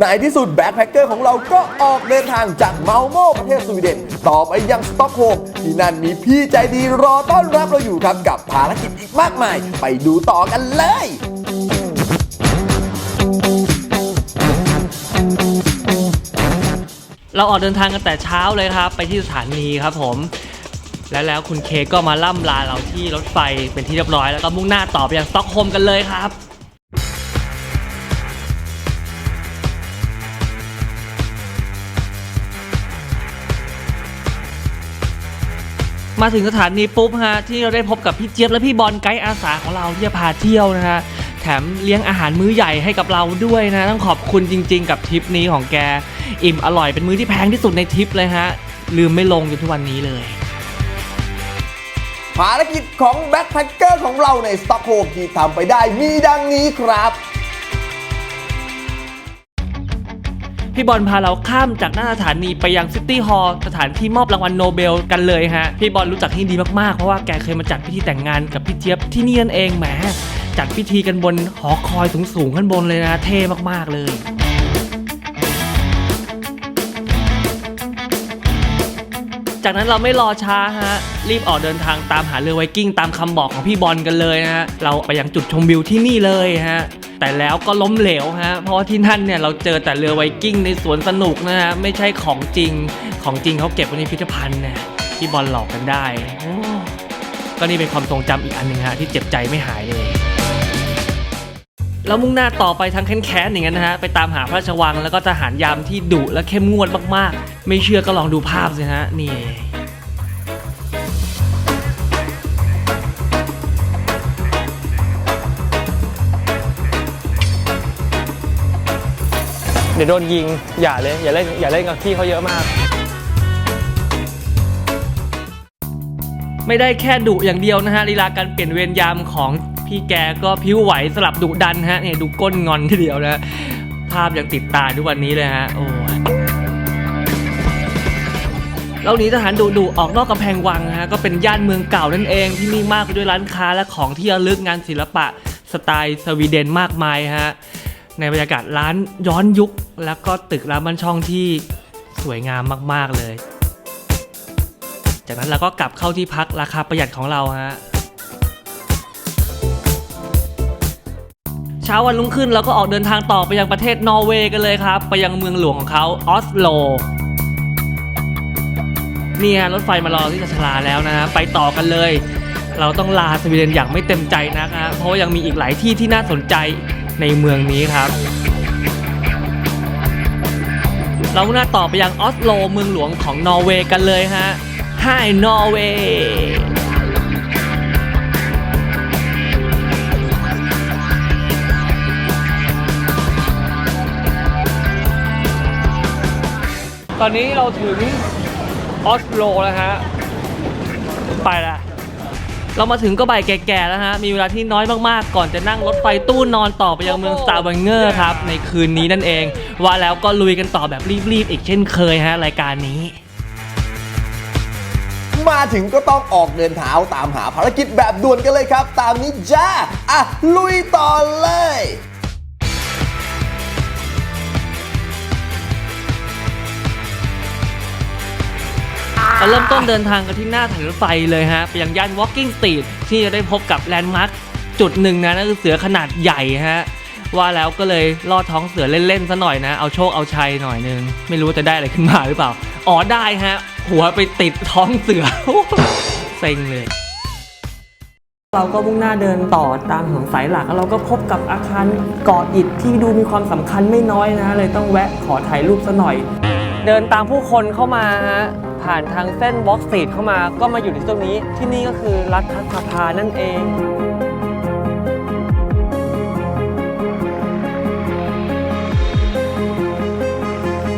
ในที่สุดแบ็คแพคเกอร์ของเราก็ออกเดินทางจากเมาโมประเทศสวีเดน ต่อไปยังสต็อกโฮล์มที่นั่นมีพี่ใจดีรอต้อนรับเราอยู่ครับกับภารกิจอีกมากมาย ไปดูต่อกันเลยเราออกเดินทางกันแต่เช้าเลยครับ ไปที่สถานีครับผม และแล้วคุณเคก็มาล่ำลาเราที่รถไฟเป็นที่เรียบร้อยแล้วก็มุ่งหน้าต่อไปยังสต็อกโฮล์มกันเลยครับ มาถึงสถานีปุ๊บฮะที่เราได้พบกับพี่เจี๊ยบและพี่บอลไกด์อาสาของเราที่จะพาเที่ยวนะฮะแถมเลี้ยงอาหารมื้อใหญ่ให้กับเราด้วยนะต้องขอบคุณจริง ๆ กับทริปนี้ของแกอิ่มอร่อยเป็นมื้อที่แพงที่สุดในทริปเลยฮะลืมไม่ลงจนทุกวันนี้เลยภารกิจของแบ็คแพคเกอร์ของเราในสต็อกโฮล์มที่ทำไปได้มีดังนี้ครับ พี่บอลพาเราข้ามจากหน้าสถานีไปยังซิตี้ฮอลล์สถานที่มอบรางวัลโนเบลกันเลยฮะ พี่บอลรู้จักที่ดีมากๆ เพราะว่าแกเคยมาจัดพิธีแต่งงานกับพี่เจี๊ยบที่นี่นั่นเองแหมจัดพิธีกันบนหอคอยสูงๆข้างบนเลยนะเท่มากๆเลยจากนั้นเราไม่รอช้าฮะ รีบออกเดินทางตามหาเรือไวกิ้งตามคำบอกของพี่บอลกันเลยนะฮะ เราไปยังจุดชมวิวที่นี่เลยฮะ แต่แล้วก็ล้มเหลวฮะเพราะว่าที่นั่นเนี่ยเราเจอแต่เรือไวกิ้งในสวนสนุกนะฮะไม่ใช่ของจริงของจริงเขาเก็บไว้ในพิพิธภัณฑ์นะพี่บอลหลอกกันได้ก็นี่เป็นความทรงจำอีกอันหนึ่งฮะที่เจ็บใจไม่หายเลยแล้วมุ่งหน้าต่อไปทางแค้นๆอย่างนั้นนะฮะไปตามหาพระราชวังแล้วก็ทหารยามที่ดุและเข้มงวดมากๆ ไม่เชื่อก็ลองดูภาพสิฮะนี่ เดี๋ยวโดนยิง อย่าเลย อย่าเล่นอย่าเล่นกับพี่เขาเยอะมาก ไม่ได้แค่ดุอย่างเดียวนะฮะลีลาการเปลี่ยนเวรยามของพี่แกก็พิ้วไหวสลับดุดันฮะเนี่ยดูก้นงอนทีเดียวนะภาพยังติดตาทุกวันนี้เลยฮะโอ้เราหนีทหารดุดุออกนอกกำแพงวังฮะก็เป็นย่านเมืองเก่านั่นเองที่นี่มากไปด้วยร้านค้าและของที่ระลึกงานศิลปะ สไตล์สวีเดนมากมายฮะ ในบรรยากาศร้านย้อนยุค แล้วก็ตึกร้านบ้านช่องที่สวยงามมาก ๆ เลย จากนั้นเราก็กลับเข้าที่พักราคาประหยัดของเราฮะ เช้าวันรุ่งขึ้นเราก็ออกเดินทางต่อไปยังประเทศนอร์เวย์กันเลยครับ ไปยังเมืองหลวงของเขาออสโลนี่ฮะรถไฟมารอที่จะชลาแล้วนะฮะไปต่อกันเลย เราต้องลาสวีเดนอย่างไม่เต็มใจนะฮะเพราะว่ายังมีอีกหลายที่ที่น่าสนใจ ในเมืองนี้ครับ เราหน้าต่อไปยังออสโลเมืองหลวงของนอร์เวย์กันเลยฮะไฮนอร์เวย์ตอนนี้เราถึงออสโลแล้วฮะ ไปละ เรามาถึงก็บ่ายแก่ๆแล้วฮะ มีเวลาที่น้อยมากๆ ก่อนจะนั่งรถไฟตู้นอนต่อไปยังเมืองสตาร์บังเกอร์ครับ ในคืนนี้นั่นเอง ว่าแล้วก็ลุยกันต่อแบบรีบๆ อีกเช่นเคยฮะ รายการนี้ มาถึงก็ต้องออกเดินเท้าตามหาภารกิจแบบด่วนกันเลยครับ ตามนี้จ้าอะลุยต่อเลย เราเริ่มต้นเดินทางกันที่หน้าถนนรถไฟเลยฮะ ไปยังย่าน Walking Street ที่จะได้พบกับแลนด์มาร์คจุดหนึ่งนะนั่นคือเสือขนาดใหญ่ฮะ ว่าแล้วก็เลยลอดท้องเสือเล่นๆซะหน่อยนะ เอาโชคเอาชัยหน่อยนึง ไม่รู้ว่าจะได้อะไรขึ้นมาหรือเปล่า อ๋อได้ฮะ หัวไปติดท้องเสือ เซ็งเลยเราก็มุ่งหน้าเดินต่อตามถนนสายหลักแล้วเราก็พบกับอาคารก่ออิฐที่ดูมีความสำคัญไม่น้อยนะ เลยต้องแวะขอถ่ายรูปซะหน่อย เดินตามผู้คนเข้ามาฮะ ผ่านทางเส้นวอล์กสตรีทเข้ามาก็มาอยู่ที่ตรงนี้ ที่นี่ก็คือรัฐสภานั่นเอง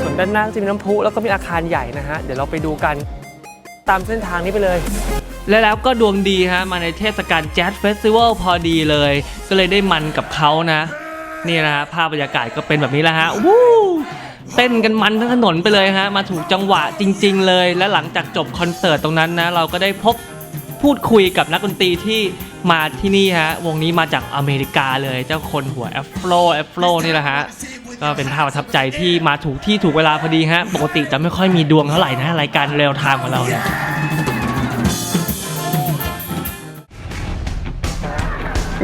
ส่วนด้านหน้าจะมีน้ำพุแล้วก็มีอาคารใหญ่นะฮะ เดี๋ยวเราไปดูกันตามเส้นทางนี้ไปเลย และแล้วก็ดวงดีฮะ มาในเทศกาลแจ๊สเฟสติวัลพอดีเลย ก็เลยได้มันกับเขานะ นี่นะฮะภาพบรรยากาศก็เป็นแบบนี้แหละฮะวู้ เต้นกันมันทั้งถนนไปเลยฮะมาถูกจังหวะจริง ๆ เลย และหลังจากจบคอนเสิร์ตตรงนั้นนะเราก็ได้พบพูดคุยกับนักดนตรีที่มาที่นี่ฮะวงนี้มาจากอเมริกาเลยเจ้าคนหัวแอฟโรแอฟโรนี่แหละฮะก็เป็นภาพประทับใจที่มาถูกที่ถูกเวลาพอดีฮะปกติจะไม่ค่อยมีดวงเท่าไหร่นะรายการเร็วทางของเราเนี่ย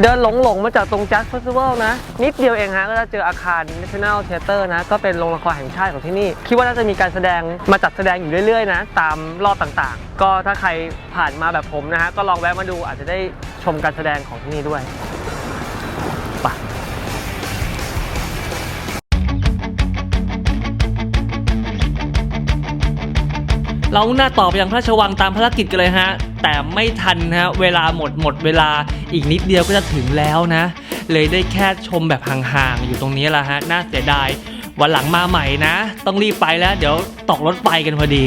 เดินหลงหลงๆมาจากตรง Jazz Festival นะ นิดเดียวเองฮะก็จะเจออาคาร National Theatre นะ ก็เป็นโรงละครแห่งชาติของที่นี่ คิดว่าน่าจะมีการแสดงมาจัดแสดงอยู่เรื่อยๆนะ ตามรอบต่างๆ ก็ถ้าใครผ่านมาแบบผมนะฮะก็ลองแวะมาดูอาจจะได้ชมการแสดงของที่นี่ด้วย เราหน้าต่อไปยังพระราชวังตามภารกิจกันเลยฮะ แต่ไม่ทันนะฮะ เวลาหมดหมดเวลาอีกนิดเดียวก็จะถึงแล้วนะ เลยได้แค่ชมแบบห่างๆ อยู่ตรงนี้แหละฮะ น่าเสียดาย วันหลังมาใหม่นะ ต้องรีบไปแล้ว เดี๋ยวตกรถไฟกันพอดี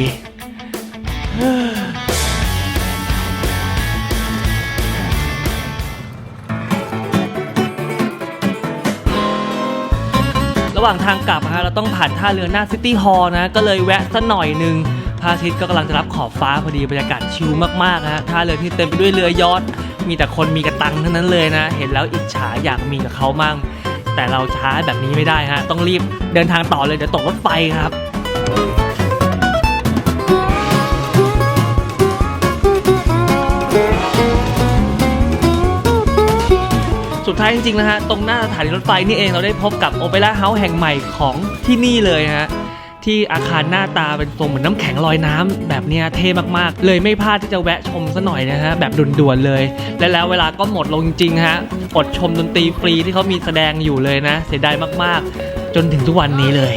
ระหว่างทางกลับนะฮะเราต้องผ่านท่าเรือหน้าซิตี้ฮอลล์นะ ก็เลยแวะสักหน่อยหนึ่ง ระอาทิตย์ก็กำลังจะรับขอบฟ้าพอดีบรรยากาศชิลมากๆนะฮะท่าเรือที่เต็มไปด้วยเรือยอทมีแต่คนมีกระตังเทั้งนั้นเลยนะ เห็นแล้วอิจฉาอยากมีกับเขามั่ง แต่เราช้าแบบนี้ไม่ได้ฮะ ต้องรีบเดินทางต่อเลยเดี๋ยวตกรถไฟครับสุดท้ายจริงๆนะฮะ ตรงหน้าสถานีรถไฟนี่เองเราได้พบกับโอเปร่าเฮาส์แห่งใหม่ของที่นี่เลยฮะ ที่อาคารหน้าตาเป็นทรงเหมือนน้ำแข็งลอยน้ำแบบเนี้ยเท่มากๆ เลยไม่พลาดที่จะแวะชมซะหน่อยนะฮะแบบด่วนๆเลย และแล้วเวลาก็หมดลงจริงๆฮะอดชมดนตรีฟรีที่เขามีแสดงอยู่เลยนะ เสียดายมากๆ จนถึงทุกวันนี้เลย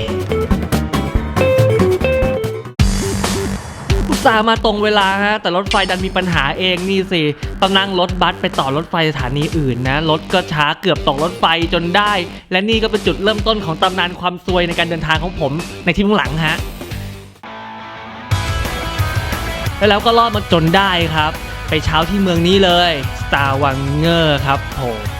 ตส่าห์มาตรงเวลาฮะ แต่รถไฟดันมีปัญหาเองนี่สิต้องนั่งรถบัสไปต่อรถไฟสถานีอื่นนะ รถก็ช้าเกือบตกรถไฟจนได้ และนี่ก็เป็นจุดเริ่มต้นของตำนานความซวยในการเดินทางของผมในที่ข้างหลังฮะ แล้วก็รอดมาจนได้ครับ ไปเช้าที่เมืองนี้เลยสตาร์วังเงอร์ครับผม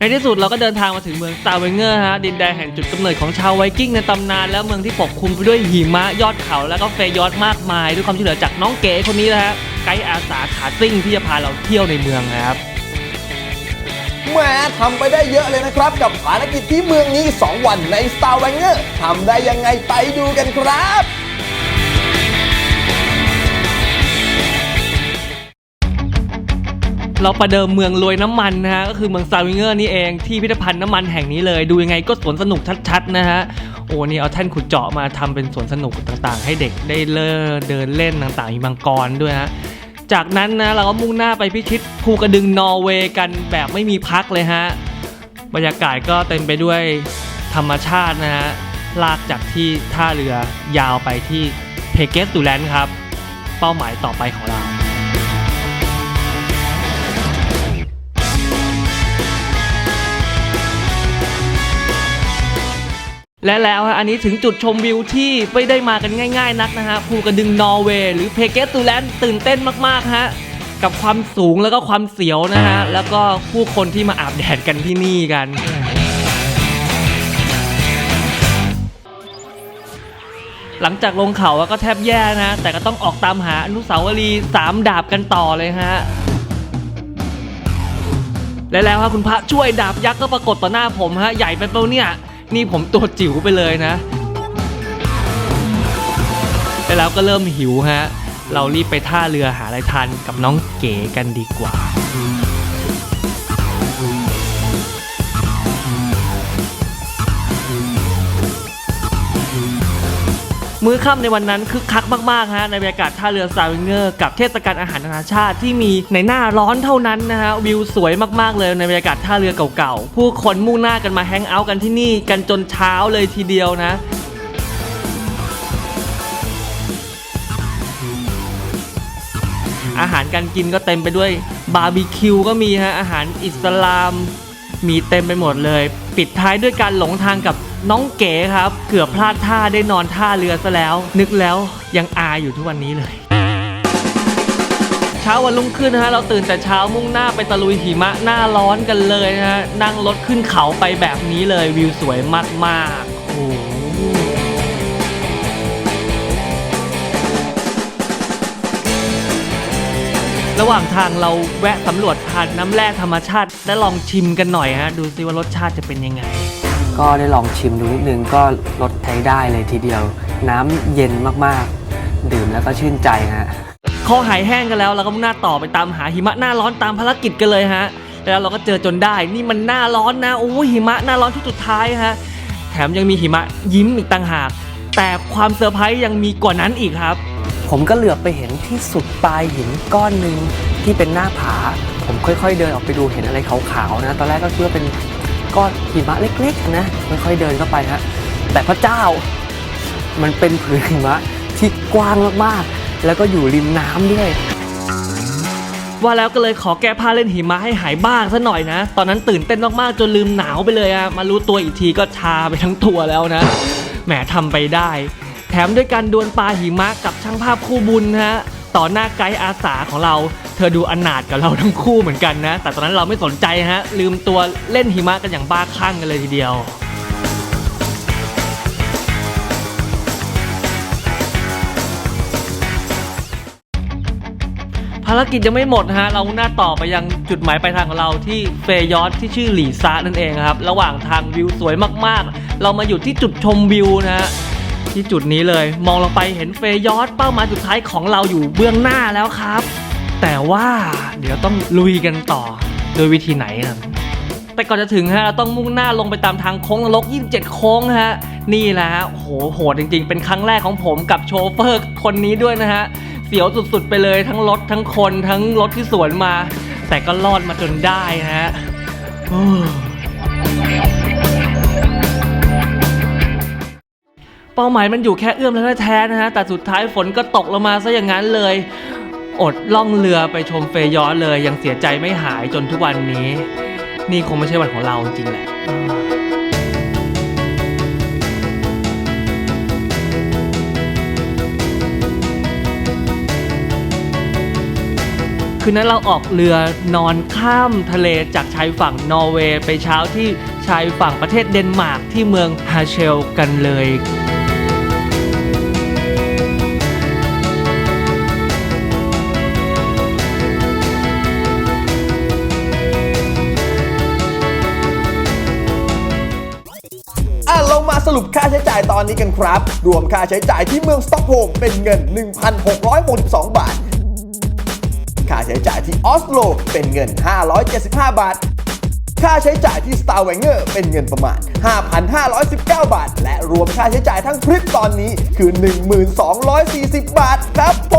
ในที่สุดเราก็เดินทางมาถึงเมืองสตาร์เวงเงอร์ฮะดินแดนแห่งจุดกำเนิดของชาวไวกิ้งในตำนาน และเมืองที่ปกคลุมไปด้วยหิมะยอดเขาแล้วก็เฟยอดมากมาย ด้วยความช่วยเหลือจากน้องเก๋คนนี้นะฮะไกด์อาสาขาซิ่งที่จะพาเราเที่ยวในเมืองนะครับแหมทำไปได้เยอะเลยนะครับ กับภารกิจที่เมืองนี้ 2 วันใน Star w a n g e r ทำได้ยังไงไปดูกันครับ เราประเดิมเมืองรวยน้ำมันนะฮะก็คือเมืองซาวิเงอร์นี่เองที่พิพิธภัณฑ์น้ำมันแห่งนี้เลยดูยังไงก็สวนสนุกชัดๆนะฮะโอ้นี่เอาแท่นขุดเจาะมาทำเป็นสวนสนุกต่างๆ ให้เด็กได้เล่นเดินเล่นต่างๆมีมังกรด้วยฮะจากนั้นนะเราก็มุ่งหน้าไปพิชิตภูกระดึงนอร์เวย์กันแบบไม่มีพักเลยฮะบรรยากาศก็เต็มไปด้วยธรรมชาตินะฮะลากจากที่ท่าเรือยาวไปที่เพเกสตูแลนด์ครับ เป้าหมายต่อไปของเรา และแล้วฮะอันนี้ถึงจุดชมวิวที่ไม่ได้มากันง่าย ๆ นักนะฮะภูกระดึงนอร์เวย์หรือเพเกสตูแลนด์ตื่นเต้นมากๆฮะกับความสูงแล้วก็ความเสียวนะฮะแล้วก็ผู้คนที่มาอาบแดดกันที่นี่กัน หลังจากลงเขาอะก็แทบแย่นะ แต่ก็ต้องออกตามหาอนุสาวรีย์สามดาบกันต่อเลยฮะและแล้วครับคุณพระช่วยดาบยักษ์ก็ปรากฏต่อหน้าผมฮะใหญ่ไปเปล่าเนี่ย นี่ผมตัวจิ๋วไปเลยนะแล้วก็เริ่มหิวฮะ เรารีบไปท่าเรือหาอะไรทานกับน้องเก๋กันดีกว่า มื้อค่ำในวันนั้นคึกคักมากๆฮะในบรรยากาศท่าเรือซาวิงเกอร์กับเทศกาลอาหารนานาชาติที่มีในหน้าร้อนเท่านั้นนะฮะวิวสวยมากๆเลยในบรรยากาศท่าเรือเก่าๆผู้คนมุ่งหน้ากันมาแฮงเอาท์กันที่นี่กันจนเช้าเลยทีเดียวนะอาหารการกินก็เต็มไปด้วยบาร์บีคิวก็มีฮะอาหารอิสลาม มีเต็มไปหมดเลย ปิดท้ายด้วยการหลงทางกับ น้องเก๋ครับ เกือบพลาดท่าได้นอนท่าเรือซะแล้ว นึกแล้วยังอายอยู่ทุกวันนี้เลยเช้าวันรุ่งขึ้นนะฮะเราตื่นแต่เช้ามุ่งหน้าไปตะลุยหิมะหน้าร้อนกันเลยนะฮะนั่งรถขึ้นเขาไปแบบนี้เลยวิวสวยมากๆโอ้โหระหว่างทางเราแวะสำรวจทานน้ำแร่ธรรมชาติ และลองชิมกันหน่อยฮะดูซิว่ารสชาติจะเป็นยังไง ก็ได้ลองชิมดูนิดนึงก็รสใช้ได้เลยทีเดียว น้ำเย็นมากๆ ดื่มแล้วก็ชื่นใจฮะคอหายแห้งกันแล้วเราก็มุ่งหน้าต่อไปตามหาหิมะหน้าร้อนตามภารกิจกันเลยฮะแล้วเราก็เจอจนได้ นี่มันหน้าร้อนนะโอ้ยหิมะหน้าร้อนที่สุดท้ายฮะแถมยังมีหิมะยิ้มอีกต่างหาก แต่ความเซอร์ไพรส์ยังมีกว่านั้นอีกครับ ผมก็เหลือบไปเห็นที่สุดปลายหินก้อนหนึ่งที่เป็นหน้าผา ผมค่อยๆ เดินออกไปดูเห็นอะไรขาวๆนะ ตอนแรกก็คิดว่าเป็น ก้อนหิมะเล็กๆนะค่อยๆเดินเข้าไปฮะแต่พระเจ้า มันเป็นผืนหิมะที่กว้างมากๆ แล้วก็อยู่ริมน้ำด้วยว่าแล้วก็เลยขอแก้ผ้าเล่นหิมะให้หายบ้างซะหน่อยนะ ตอนนั้นตื่นเต้นมากๆจนลืมหนาวไปเลยอะมารู้ตัวอีกทีก็ชาไปทั้งตัวแล้วนะ แหมทำไปได้ แถมด้วยการดวลปลาหิมะกับช่างภาพคู่บุญนะฮะ ต่อหน้าไกด์อาสาของเรา เธอดูอนาถกับเราทั้งคู่เหมือนกันนะ แต่ตอนนั้นเราไม่สนใจฮะ ลืมตัวเล่นหิมะกันอย่างบ้าคลั่งกันเลยทีเดียวภารกิจยังไม่หมดฮะ เราหน้าต่อไปยังจุดหมายปลายทางของเราที่เฟยอสที่ชื่อหลีซานั่นเองครับ ระหว่างทางวิวสวยมากๆ เรามาอยู่ที่จุดชมวิวนะฮะ ที่จุดนี้เลย มองลงไปเห็นเฟยอสเป้าหมายสุดท้ายของเราอยู่เบื้องหน้าแล้วครับ แต่ว่าเดี๋ยวต้องลุยกันต่อโดยวิธีไหนนะแต่ก่อนจะถึงฮะเราต้องมุ่งหน้าลงไปตามทางโค้งนรก 27 โค้งฮะ นี่แหละฮะโหโหดจริง ๆ เป็นครั้งแรกของผมกับโชเฟอร์คนนี้ด้วยนะฮะ เสียวสุดๆไปเลยทั้งรถทั้งคนทั้งรถที่สวนมา แต่ก็รอดมาจนได้นะฮะเป้าหมายมันอยู่แค่เอื้อมแล้วแท้ๆนะฮะ แต่สุดท้ายฝนก็ตกลงมาซะอย่างนั้นเลย อดล่องเรือไปชมเฟยอเลยยังเสียใจไม่หายจนทุกวันนี้ นี่คงไม่ใช่วันของเราจริงแหละคืนนั้นเราออกเรือนอนข้ามทะเลจากชายฝั่งนอร์เวย์ไปเช้าที่ชายฝั่งประเทศเดนมาร์กที่เมืองฮาเชลกันเลย รุปค่าใช้จ่ายตอนนี้กันครับ รวมค่าใช้จ่ายที่เมืองสต็อกโฮล์มเป็นเงิน 1,662 บาท ค่าใช้จ่ายที่ออสโลเป็นเงิน 575 บาท ค่าใช้จ่ายที่สตาร์แวเกอร์เป็นเงินประมาณ 5,519 บาท และรวมค่าใช้จ่ายทั้งทริปตอนนี้คือ 1240 บาทครับผ